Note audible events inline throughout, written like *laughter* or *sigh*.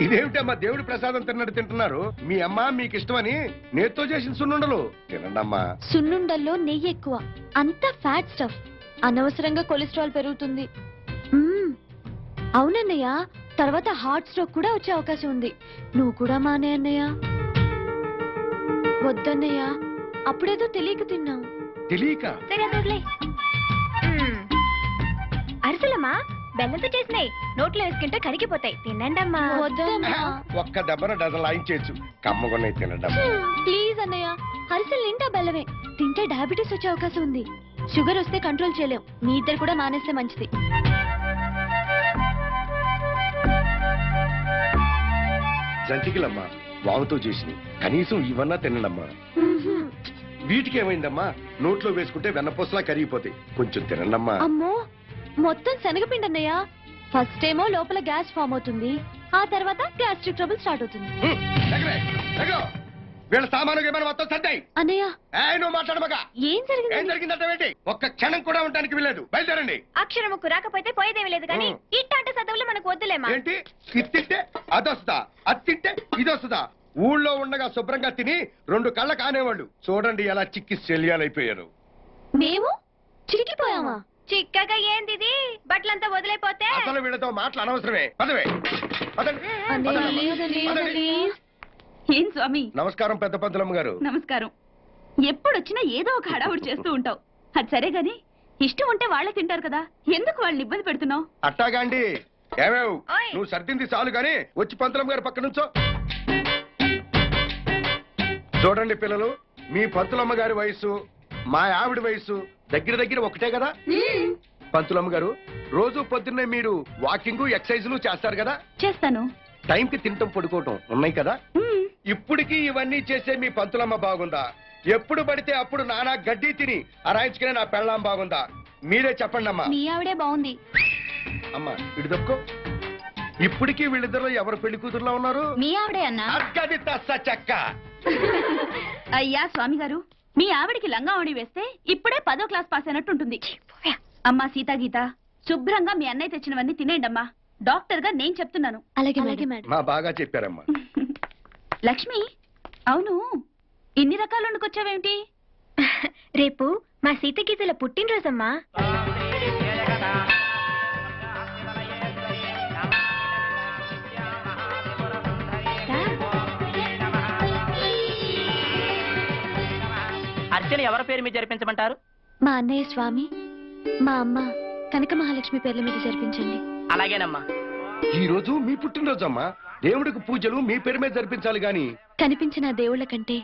ఇదేమిటమ్మా దేవుడి ప్రసాదం తిన్నట్టు తింటున్నారు? మీ అమ్మ మీకు ఇష్టమని నేతో చేసిన సున్నుండలు. తినండమ్మా. సున్నుండల్లో నెయ్యి ఎక్కువ. అంతా ఫ్యాట్ స్టఫ్. అనవసరంగా కొలెస్ట్రాల్ పెరుగుతుంది. మ్మ్. అవునన్నయ్య తర్వాత హార్ట్ స్ట్రోక్ కూడా వచ్చే అవకాశం ఉంది. నువ్వు కూడా మానే అన్నయ్య. వద్దన్నయ్య అప్పుడేదో తెలియక తిన్నావు తెలియక. అరిసెలమ్మా బెల్లంతో చేసినాయి. నోట్లో వేసుకుంటే కరిగిపోతాయి. తినండి అమ్మా వద్దమ్మా. ఒక్క దెబ్బన డజన్ లాయించేయచ్చు కమ్మగొన్నవి తినండమ్మా. ప్లీజ్ అన్నయ్య. అరిసెలు నిండా బెల్లమే తింటే డయాబెటీస్ వచ్చే అవకాశం ఉంది. షుగర్ వస్తే కంట్రోల్ చేయలేం. మీ ఇద్దరు కూడా మానేస్తే మంచిది. జంతికలమ్మా వాముతో చేసినవి కనీసం ఇవన్నా తినండమ్మా. వీటికి ఏమైందమ్మా? నోట్లో వేసుకుంటే వెన్నపూసలా కరిగిపోతాయి. కొంచెం తినండమ్మా. అమ్మో మొత్తం శనగపిండి అన్నయ్య ఫస్ట్ ఏమో లోపల గ్యాస్ ఫామ్ అవుతుంది. ఆ తర్వాత గ్యాస్ట్రిక్ ట్రబుల్ స్టార్ట్ అవుతుంది. హ్మ్, ఎగరే, ఎగో. వీళ్ళ సామాను ఏమైనా మొత్తం సర్దాయి. అన్నయ్య. ఏయ్ నువ్వు మాట్లాడమగా ఏం ఏం జరిగింది జరిగిందంటే ఏంటి? ఒక్క క్షణం కూడా ఉండడానికి బయలుదేరండి. రాకపోతే పోయేదేమీ లేదు కానీ మ్మ్. ఇట్టాంటి చదువులు మనకు వద్దులేమా ఏంటి? ఇది తింటే అదొస్తుందా అది తింటే ఇదొస్తుందా ఊళ్ళో ఉండగా శుభ్రంగా తిని రెండు కళ్ళ కానేవాళ్ళు. చూడండి ఎలా చిక్కి శల్యాలైపోయారు. మేము చిరికిపోయామా చిక్కగా ఏంది ఇది బట్టలంతా వదిలేపోతే? అసలు వీళ్ళతో మాటలు అనవసరమే పదవే. పదండి. పదండి. పదండి. ఏం స్వామి? నమస్కారం పెద్ద పంతులమ్మ గారు. నమస్కారం. ఎప్పుడొచ్చినా ఏదో ఒక హడావుడి చేస్తూ ఉంటావు. అది సరే గాని ఇష్టం ఉంటే వాళ్ళే తింటారు కదా. ఎందుకు వాళ్ళని ఇబ్బంది పెడుతున్నావు? అట్టాగా అండి ఏమేవ్? ఓయ్. నువ్వు సర్దింది చాలు గాని వచ్చి పంతులమ్మ గారి పక్క నుంచో. చూడండి పిల్లలు మీ పంతులమ్మ గారి వయసు మా ఆవిడ వయసు దగ్గర దగ్గర ఒకటే కదా? పంతులమ్మ గారు రోజు పొద్దున్నే మీరు వాకింగ్ ఎక్సర్సైజులు చేస్తారు కదా? చేస్తాను. టైంకి తింటం పడుకోవటం ఉన్నాయి కదా. ఇప్పటికీ ఇవన్నీ చేసే మీ పంతులమ్మ బాగుందా? ఎప్పుడు పడితే అప్పుడు నానా గడ్డి తిని అరాయించుకునే నా పెళ్ళాం బాగుందా? మీరే చెప్పండి అమ్మా మీ ఆవిడే బాగుంది. అమ్మా ఇటు తప్పుకో ఇప్పటికీ వీళ్ళిద్దరు ఎవరు పెళ్ళి కూతురులో ఉన్నారు? మీ ఆవిడే అన్నా. అక్కది తస్స చెక్క అయ్యా స్వామి గారు. మీ ఆవిడికి లంగా ఓడి వేస్తే ఇప్పుడే పదో క్లాస్ పాస్ అయినట్టు ఉంటుంది. అమ్మా సీతా గీత శుభ్రంగా మీ అన్నయ్య తెచ్చినవన్నీ తినేయండి అమ్మా డాక్టర్గా నేను చెప్తున్నాను. అలాగే అలాగే మేడం. మా బాగా చెప్పారమ్మా. *laughs* లక్ష్మి అవును ఇన్ని రకాలు వండుకొచ్చావేమిటి? *laughs* రేపు మా సీతగీతల పుట్టినరోజమ్మా. అర్చన ఎవరి పేరు మీద జరిపించమంటారు? మా అన్నయ్య స్వామి మా అమ్మ కనక మహాలక్ష్మి పేర్ల మీద జరిపించండి. అలాగేనమ్మా. ఈ రోజు మీ పుట్టినరోజు అమ్మా దేవుడికి పూజలు మీ పేరు మీద జరిపించాలి గాని. కనిపించిన దేవుళ్ళ కంటే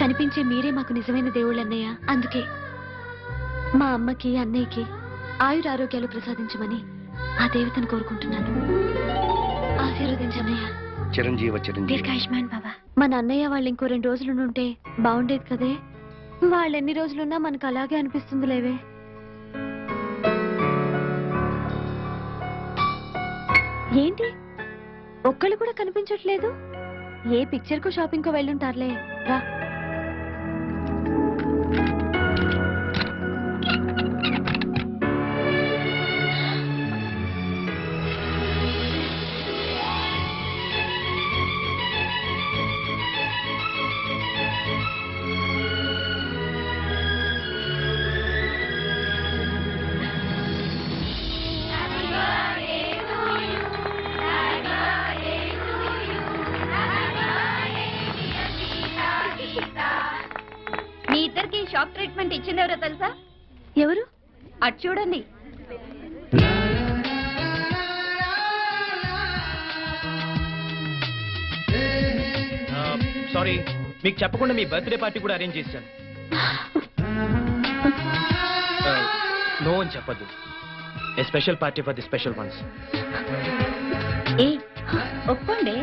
కనిపించే మీరే మాకు నిజమైన దేవుళ్ళు అన్నయ్య. అందుకే మా అమ్మకి అన్నయ్యకి ఆయుర ఆరోగ్యాలు ప్రసాదించమని ఆ దేవతను కోరుకుంటున్నాను. ఆశీర్వదించన్నయ్య చిరంజీవ చిరంజీవి. దీర్ఘాయుష్మాన్ బాబా. మన అన్నయ్య వాళ్ళు ఇంకో రెండు రోజులు ఉంటే బాగుండేది కదే? వాళ్ళు ఎన్ని రోజులున్నా మనకు అలాగే అనిపిస్తుంది లేవే. ఏంటి? ఒక్కళ్ళు కూడా కనిపించట్లేదు? ఏ పిక్చర్ షాపింగ్కు షాపింగ్కు వెళ్ళుంటారులే. రా. ఇచ్చింది ఎవరో తెలుసా? ఎవరు? అటు చూడండి. సారీ మీకు చెప్పకుండా మీ బర్త్డే పార్టీ కూడా అరేంజ్ చేశాను. నో అని చెప్పద్దు. A special party for the special ones ఏ ఒప్పుకోండి.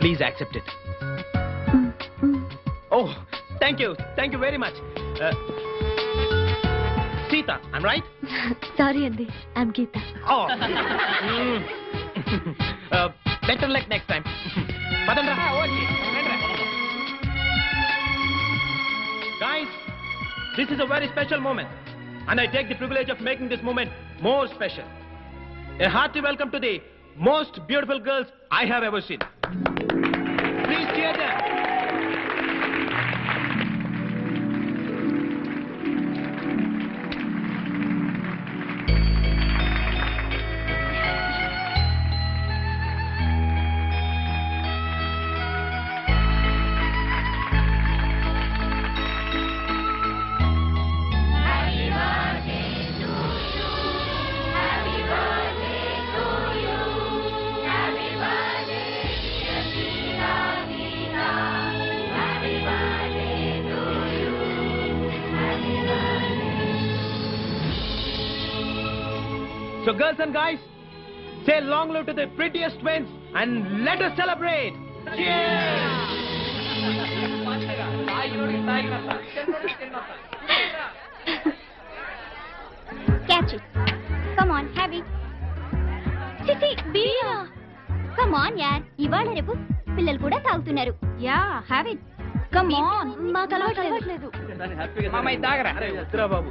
Please accept it Thank you. Thank you very much. Uh, Sita, I'm right? *laughs* Sorry, Andy. I'm Geeta. Oh. mm. *laughs* uh, better luck next time. *laughs* Ah, Padandra. Guys, this is a very special moment. And I take the privilege of making this moment more special. A hearty welcome to the most beautiful girls I have ever seen. Please cheer them. So girls and guys, say long live to the prettiest twins and let us celebrate. Cheers! Catch it come on have it CC బియా come on యార్ ఇవాళ రేపు పిల్లలు కూడా తాగుతున్నారు. Yeah have it come on మాకు అలవాటు అలవాట్లేదు వద్దురా బాబు.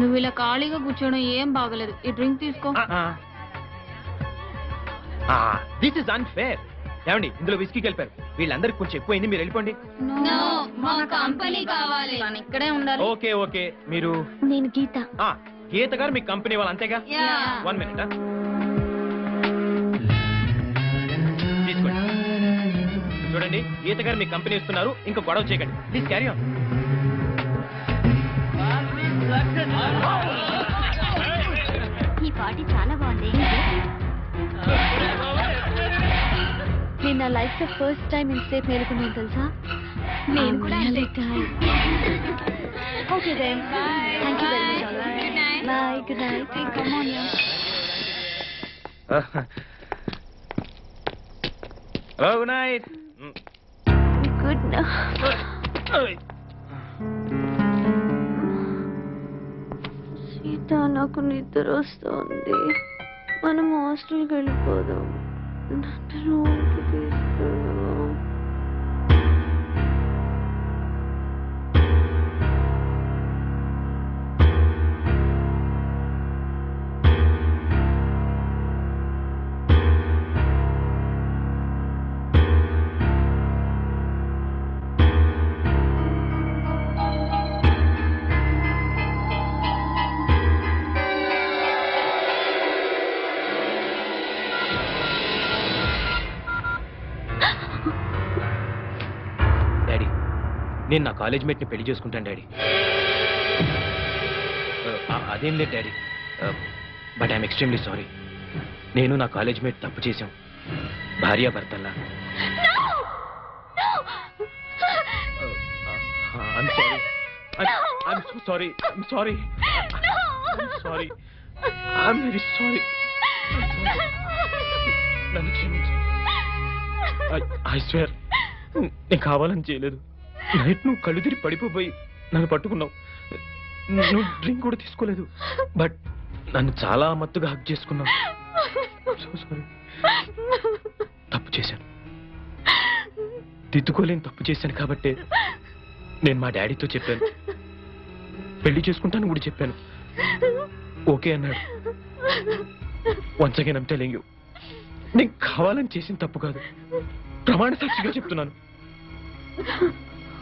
నువ్వు ఇలా ఖాళీగా కూర్చోవడం ఏం బాగలేదు. ఈ డ్రింక్ తీసుకో. దిస్ ఇస్ అన్ఫేర్ ఏమండి ఇందులో విస్కీ కలిపారు. వీళ్ళందరికి కొంచెం ఎక్కువైంది మీరు వెళ్ళిపోండి. మా కంపెనీ కావాలి. తను ఇక్కడే ఉండాలి. Okay okay. మీరు? నేను గీత. ఆ గీత గారు మీ కంపెనీ వాళ్ళు అంతేగా? వన్ మినిట్ తీసుకోండి. చూడండి గీత గారు మీ కంపెనీ ఇస్తున్నారు ఇంకా గొడవ చేయకండి. ప్లీజ్ క్యారీ ఆన్ ఈ పార్టీ చాలా బాగుంది. నేను నా లైఫ్లో ఫస్ట్ టైం ఇంతసేపు మేలుకున్నాను తెలుసా? నేను కూడా. Okay then thank you very much bye good night come on hello good night good Seetha నాకు నిద్ర వస్తుంది. మనం హాస్టల్కి వెళ్ళిపోదాం. నన్ను రూమ్కి నేను నా కాలేజ్ మేట్ని పెళ్ళి చేసుకుంటాను డాడీ. అదేం లేదు daddy. But I'm extremely sorry. నేను నా కాలేజ్ మేట్ తప్పు చేశాం. భార్య భర్తల్లా. Sorry sorry sorry sorry I'm very sorry నన్ను క్షమించు. ఐ స్వేర్ నేను కావాలని చేయలేదు. నైట్ నువ్వు కళ్ళు తిరిగి పడిపోయి నన్ను పట్టుకున్నావు. నువ్వు డ్రింక్ కూడా తీసుకోలేదు. బట్ నన్ను చాలా మత్తుగా హక్ చేసుకున్నావు. తప్పు చేశాను. దిద్దుకోలేని తప్పు చేశాను కాబట్టి నేను మా డాడీతో చెప్పాను. పెళ్ళి చేసుకుంటాను కూడా చెప్పాను. ఓకే అన్నాడు. వన్స్ అగైన్ ఐమ్ టెలింగ్ నేను కావాలని చేసిన తప్పు కాదు. ప్రమాణ సాక్షిగా చెప్తున్నాను.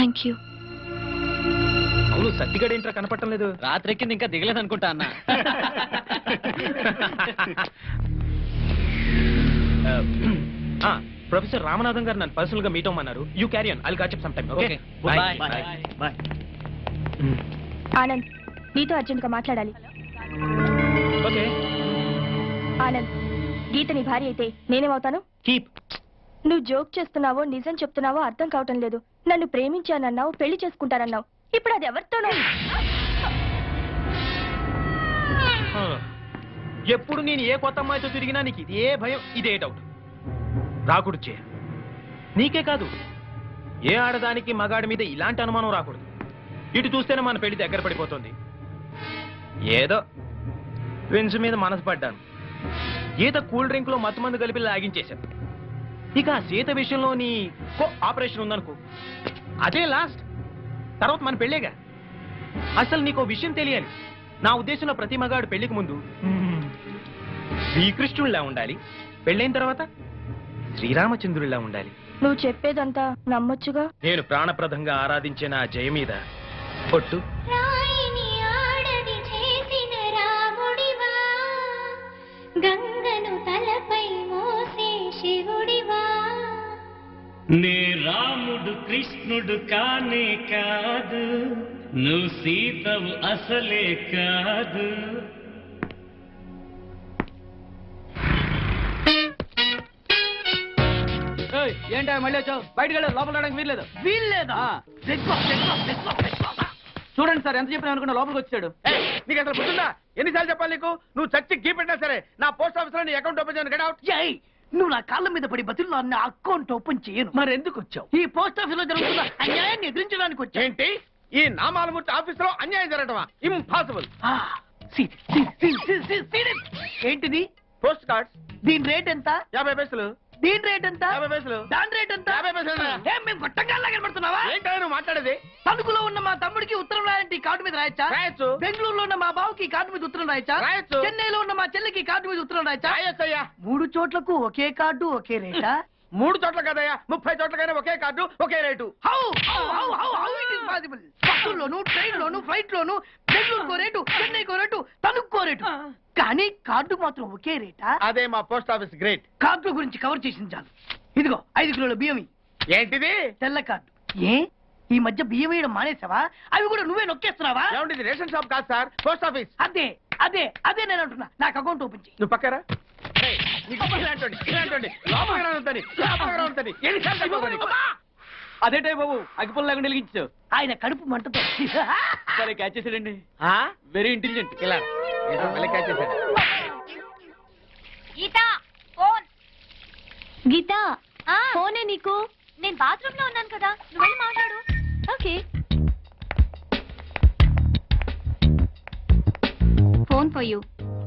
థ్యాంక్ యూ అవును సత్తిగడ ఏంట్రా కనపడటం లేదు? రాత్రెక్కింది ఇంకా దిగలేదు అనుకుంటా అన్న. *laughs* ప్రొఫెసర్ రామనాథన్ గారు నన్ను పర్సనల్గా meet అవ్వమన్నారు. You carry on I'll catch some time okay. Bye Anand నీతో అర్జెంట్గా మాట్లాడాలి. ఓకే ఆనంద్ గీత నీ భార్య అయితే నేనేమవుతాను? కీప్ నువ్వు జోక్ చేస్తున్నావో నిజం చెప్తున్నావో అర్థం కావటం లేదు. నన్ను ప్రేమించానన్నావు పెళ్ళి చేసుకుంటానన్నావు. ఇప్పుడు అది ఎవరితోనో? ఎప్పుడు నేను ఏ కొత్త అమ్మాయితో తిరిగినా నీకు ఇదే భయం ఇదే డౌట్ రాకూడదు చే నీకే కాదు. ఏ ఆడదానికి మగాడి మీద ఇలాంటి అనుమానం రాకూడదు. ఇటు చూస్తేనే మన పెళ్ళి దగ్గర పడిపోతుంది. ఏదో వెన్స్ మీద మనసు పడ్డాను. ఈత కూల్ డ్రింక్లో మత్తు మందు కలిపి లాగించేశాను. ఇక ఆ సీత విషయంలో నీ కో ఆపరేషన్ ఉందనుకో. అదే లాస్ట్. తర్వాత మన పెళ్ళేగా. అసలు నీకో విషయం తెలియాలి. నా ఉద్దేశంలో ప్రతి మగాడు పెళ్ళికి ముందు శ్రీకృష్ణుడిలా ఉండాలి. పెళ్ళైన తర్వాత శ్రీరామచంద్రుడిలా ఉండాలి. నువ్వు చెప్పేదంతా నమ్మొచ్చుగా? నేను ప్రాణప్రదంగా ఆరాధించే నా జయ మీద రాముడివా. గంగను తలపై మోసే శివుడివా. నే రాముడు కృష్ణుడు కానే కాదు నువ్వు సీతవు అసలే కాదు. ఏంటా మళ్ళీ వచ్చావు? బయటకు వెళ్ళదు లోపల రావడానికి వీల్లేదు. వీల్లేదా? చూడండి సార్ ఎంత చెప్పినా అనుకున్నా లోపలికి వచ్చాడు. ఏయ్, నీకు అసలు గుర్తుందా? ఎన్నిసార్లు చెప్పాలి నీకు? నువ్వు చచ్చి గీ పెట్టినా సరే నా పోస్ట్ ఆఫీస్లో నీ అకౌంట్ ఓపెన్ చేయను గెట్ అవుట్ ఏయ్ నువ్వు నా కాళ్ళ మీద పడి బతుల్లో నా అకౌంట్ ఓపెన్ చేయను. మరి ఎందుకు వచ్చావు ఈ పోస్ట్ ఆఫీస్లో జరుగుతున్న అన్యాయాన్ని ఎదిరించడానికి వచ్చా ఏంటి? ఈ నామాలమూర్తి ఆఫీస్లో అన్యాయం జరగటమా? ఇంపాసిబుల్ ఆ, సీ- సీ- సీ- సీ- సీ- సీ- ఏంటిది? పోస్ట్ కార్డ్స్ దీని రేట్ ఎంత? యాభై పైసలు. దీని రేట్ ఎంత? యాభై పైసలు. దాని రేట్ ఎంత? యాభై పైసలు. ఏం మేము గొట్టంగా కనబడుతున్నావా? ఏంటో నువ్వు మాట్లాడేది. తణుకులో ఉన్న మా తమ్ముడికి ఉత్తరం రాయంటే ఈ కార్డు మీద రాయచ్చా? రాయొచ్చు. బెంగళూరులో ఉన్న మా బావుకి కార్డు మీద ఉత్తరం రాయచ్చా? రాయొచ్చు. చెన్నైలో ఉన్న మా చెల్లికి కార్డు మీద ఉత్తరం రాయచ్చా? రాయొచ్చయ్యా మూడు చోట్లకు ఒకే కార్డు ఒకే రేటా? మూడు చోట్ల కదయ్యా ముప్పై చోట్లకైనా ఒకే card okay rate. How how how how how it is possible బస్సుల్లోను train లోను ఫ్లైట్ లోను బెంగళూరుకో రేటు చెన్నైకో రేటు తణుక్కో రేటు. కానీ కార్డు మాత్రం ఒకే రేటా? అదే మా పోస్ట్ ఆఫీస్ గ్రేట్. కార్డు గురించి కవర్ చేసింది చాలు. ఇదిగో ఐదు కిలోల బియ్యం. ఏంటిది? తెల్ల కార్డు. ఏ? ఈ మధ్య బియ్యం వేయడం మానేసావా? అవి కూడా నువ్వే నొక్కేస్తున్నావా? ఏమండి రేషన్ షాప్ కాదు సార్ పోస్ట్ ఆఫీస్. అదే అదే అదే నేను అంటున్నా. నాకు అకౌంట్ ఓపెన్ చేయి. నువ్వు పక్కరా? అదేటే బాబు అగ్గిపుల్ లేకుండా వెలిగించావు ఆయన కడుపు మంటతో. సరే క్యాచ్ చేసాడండి ఆ? వెరీ ఇంటెలిజెంట్ ఇలా. catch చేశాడు. గీత ఫోన్. గీత ఫోనే నీకు? నేను బాత్రూమ్లో ఉన్నాను కదా నువ్వు వెళ్ళి మాట్లాడు. ఓకే. Phone for you.